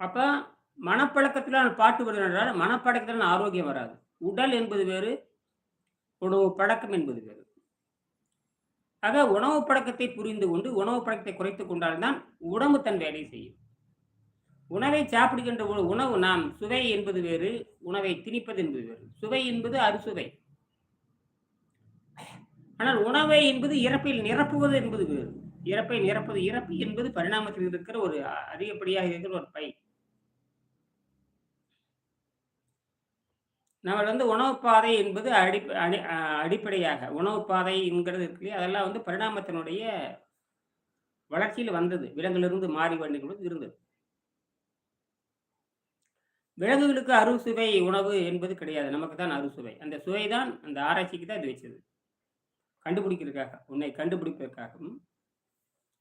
அப்போ மனப்பழக்கத்தில் பாட்டு வருதுன்றால் மனப்பழக்கத்தில் ஆரோக்கியம் வராது. உடல் என்பது வேறு உணவு பழக்கம் என்பது வேறு. ஆக உணவு பழக்கத்தை புரிந்து கொண்டு உணவு பழக்கத்தை குறைத்து கொண்டால்தான் உடம்பு தன் வேலையை செய்யும். உணவை சாப்பிடுகின்ற உணவு நாம் சுவை என்பது வேறு உணவை திணிப்பது என்பது வேறு. சுவை என்பது அறுசுவை. ஆனால் உணவை என்பது இறப்பில் நிரப்புவது என்பது வேறு. இறப்பை நிரப்பது இறப்பு என்பது பரிணாமத்தில் இருக்கிற ஒரு அதிகப்படியாக இருக்கிற ஒரு பை. நம்ம வந்து உணவு பாதை என்பது அடி அடி அடிப்படையாக. உணவு பாதை என்கிறது இருக்கு அதெல்லாம் வந்து பரிணாமத்தினுடைய வளர்ச்சியில் வந்தது. விலங்கிலிருந்து மாறி வண்டிகளும் இருந்தது. விலங்குகளுக்கு அறுசுவை உணவு என்பது கிடையாது. நமக்கு தான் அறுசுவை. அந்த சுவை தான் அந்த ஆராய்ச்சிக்கு தான் இது வச்சது. கண்டுபிடிக்கிறதுக்காக உன்னை கண்டுபிடிப்பதற்காகவும்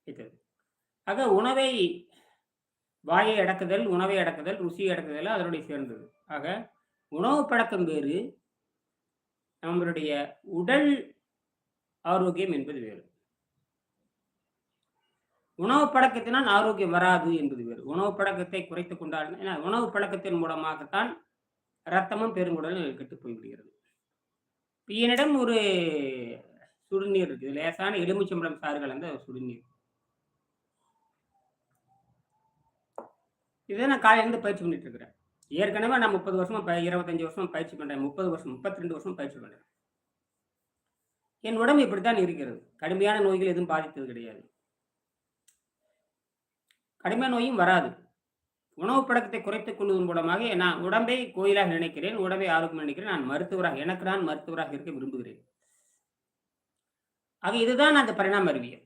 வைத்தது. ஆக உணவை வாயை அடக்குதல் உணவை அடக்குதல் ருசியை அடக்குதல் அதனுடைய சேர்ந்தது. ஆக உணவு பழக்கம் வேறு நம்மளுடைய உடல் ஆரோக்கியம் என்பது வேறு. உணவு பழக்கத்தினால் ஆரோக்கியம் வராது என்பது வேறு. உணவு பழக்கத்தை குறைத்துக் கொண்டால் ஏன்னா உணவு பழக்கத்தின் மூலமாகத்தான் ரத்தமும் பெருங்குடலும் கெட்டு போய்விடுகிறது. என்னிடம் ஒரு சுடுநீர் இருக்குது. லேசான எலுமிச்சம்பழம் சாறு கலந்த சுடுநீர். இதை நான் காலையிலேருந்து பயிற்சி பண்ணிட்டு இருக்கிறேன். ஏற்கனவே நான் முப்பது வருஷமா இருபத்தஞ்சு வருஷம் பயிற்சி பண்றேன். முப்பது வருஷம் முப்பத்தி ரெண்டு வருஷம் பயிற்சி பண்றேன். என் உடம்பு இப்படித்தான் இருக்கிறது. கடுமையான நோய்கள் எதுவும் பாதித்தது கிடையாது. கடுமையான நோயும் வராது. உணவு பழக்கத்தை குறைத்துக் கொள்வதன் மூலமாக நான் உடம்பை கோயிலாக நினைக்கிறேன். உடம்பை ஆரோக்கியம் நினைக்கிறேன். நான் மருத்துவராக எனக்கு நான் மருத்துவராக இருக்க விரும்புகிறேன். ஆக இதுதான் அந்த பரிணாம அறிவியல்.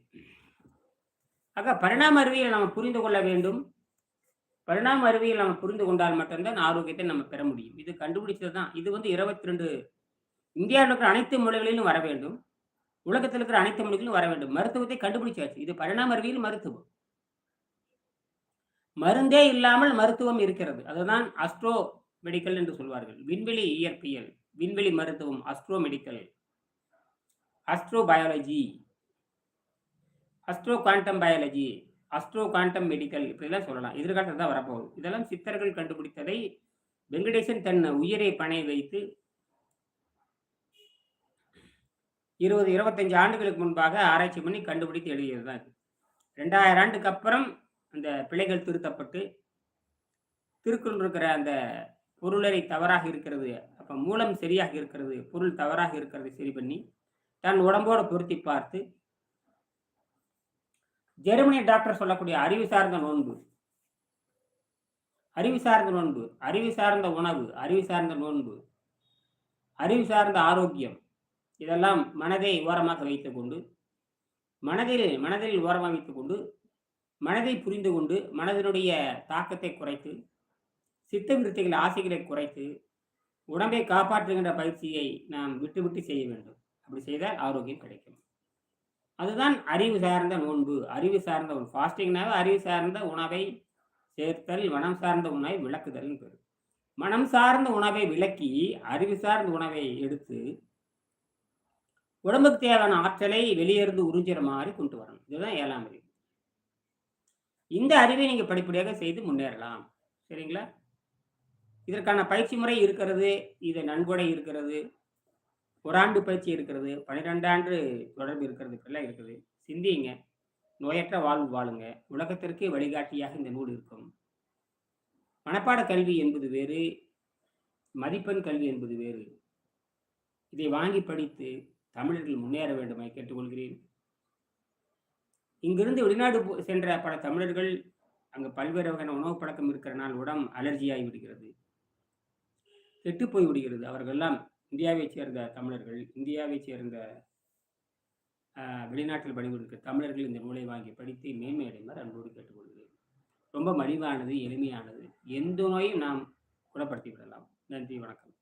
ஆக பரிணாம அறிவியல் நாம் புரிந்து கொள்ள வேண்டும். பரிணாம அறிவியல் நம்ம புரிந்து கொண்டால் மட்டும்தான் ஆரோக்கியத்தை நம்ம பெற முடியும். இது கண்டுபிடிச்சது தான் இது வந்து இருபத்தி ரெண்டு இந்தியாவில் இருக்கிற அனைத்து மொழிகளிலும் வர வேண்டும். உலகத்தில் இருக்கிற அனைத்து மொழிகளிலும் வர வேண்டும். மருத்துவத்தை கண்டுபிடிச்சாச்சு. இது பரிணாம அறிவியல் மருத்துவம். மருந்தே இல்லாமல் மருத்துவம் இருக்கிறது. அதுதான் அஸ்ட்ரோ மெடிக்கல் என்று சொல்வார்கள். விண்வெளி இயற்பியல். விண்வெளி மருத்துவம் astro medical. Astro biology. Astro quantum biology. Astro quantum medical இப்படிலாம் சொல்லலாம். எதிர்காலத்தில் தான் வரப்போகுது. இதெல்லாம் சித்தர்கள் கண்டுபிடித்ததை வெங்கடேசன் தன் உயிரை பணை வைத்து இருபது இருபத்தஞ்சு ஆண்டுகளுக்கு முன்பாக ஆராய்ச்சி பண்ணி கண்டுபிடித்து எழுதியது தான் இது. ரெண்டாயிரம் ஆண்டுக்கு அப்புறம் அந்த பிழைகள் திருத்தப்பட்டு திருக்குள் இருக்கிற அந்த பொருளரை தவறாக இருக்கிறது அப்போ மூலம் சரியாக இருக்கிறது பொருள் தவறாக இருக்கிறது சரி பண்ணி தன் உடம்போடு பொருத்தி பார்த்து ஜெர்மனி டாக்டர் சொல்லக்கூடிய அறிவு சார்ந்த நோன்பு. அறிவு சார்ந்த நோன்பு. அறிவு சார்ந்த உணவு. அறிவு சார்ந்த நோன்பு. அறிவு சார்ந்த ஆரோக்கியம். இதெல்லாம் மனதை ஓரமாக வைத்துக்கொண்டு மனதில் மனதில் ஓரமாக வைத்துக்கொண்டு மனதை புரிந்து கொண்டு மனதினுடைய தாக்கத்தை குறைத்து சித்த விருத்திகள் ஆசைகளை குறைத்து உடம்பை காப்பாற்றுகின்ற பயிற்சியை நாம் விட்டு விட்டு செய்ய வேண்டும். அப்படி செய்தால் ஆரோக்கியம் கிடைக்கும். அதுதான் அறிவு சார்ந்த நோன்பு. அறிவு சார்ந்த உணவு. ஃபாஸ்டிங்னாவே அறிவு சார்ந்த உணவை சேர்த்தல் மனம் சார்ந்த உணவை விளக்குதல் பேர். மனம் சார்ந்த உணவை விளக்கி அறிவு சார்ந்த உணவை எடுத்து உடம்புக்கு தேவையான ஆற்றலை வெளியிருந்து உறிஞ்சுற மாதிரி கொண்டு வரணும். இதுதான் ஏழாம் அறிவு. இந்த அறிவை நீங்கள் படிப்படியாக செய்து முன்னேறலாம். சரிங்களா? இதற்கான பயிற்சி முறை இருக்கிறது இது நன்கொடை இருக்கிறது ஒரு ஆண்டு பயிற்சி இருக்கிறது பன்னிரெண்டு ஆண்டு தொடர்பு இருக்கிறது இப்படிலாம் இருக்குது. சிந்திங்க நோயற்ற வாழ்வு வாழுங்க. உலகத்திற்கு வழிகாட்டியாக இந்த நூல் இருக்கும். மனப்பாட கல்வி என்பது வேறு மதிப்பெண் கல்வி என்பது வேறு. இதை வாங்கி படித்து தமிழர்கள் முன்னேற வேண்டுமாய் கேட்டுக்கொள்கிறேன். இங்கிருந்து வெளிநாடு சென்ற பல தமிழர்கள் அங்கு பல்வேறு வகையான உணவு பழக்கம் இருக்கிறனால் உடம் அலர்ஜியாகி விடுகிறது. கெட்டு போய் விடுகிறது. அவர்களெல்லாம் இந்தியாவைச் சேர்ந்த தமிழர்கள் இந்தியாவைச் சேர்ந்த வெளிநாட்டில் பணிபுரிக்க தமிழர்கள் இந்த நூலை வாங்கி படித்து மேன்மை அடைமாறு அன்போடு கேட்டுக்கொள்கிறேன். ரொம்ப மலிவானது எளிமையானது. எந்த நோயும் நாம் குணப்படுத்தி விடலாம் நன்றி வணக்கம்.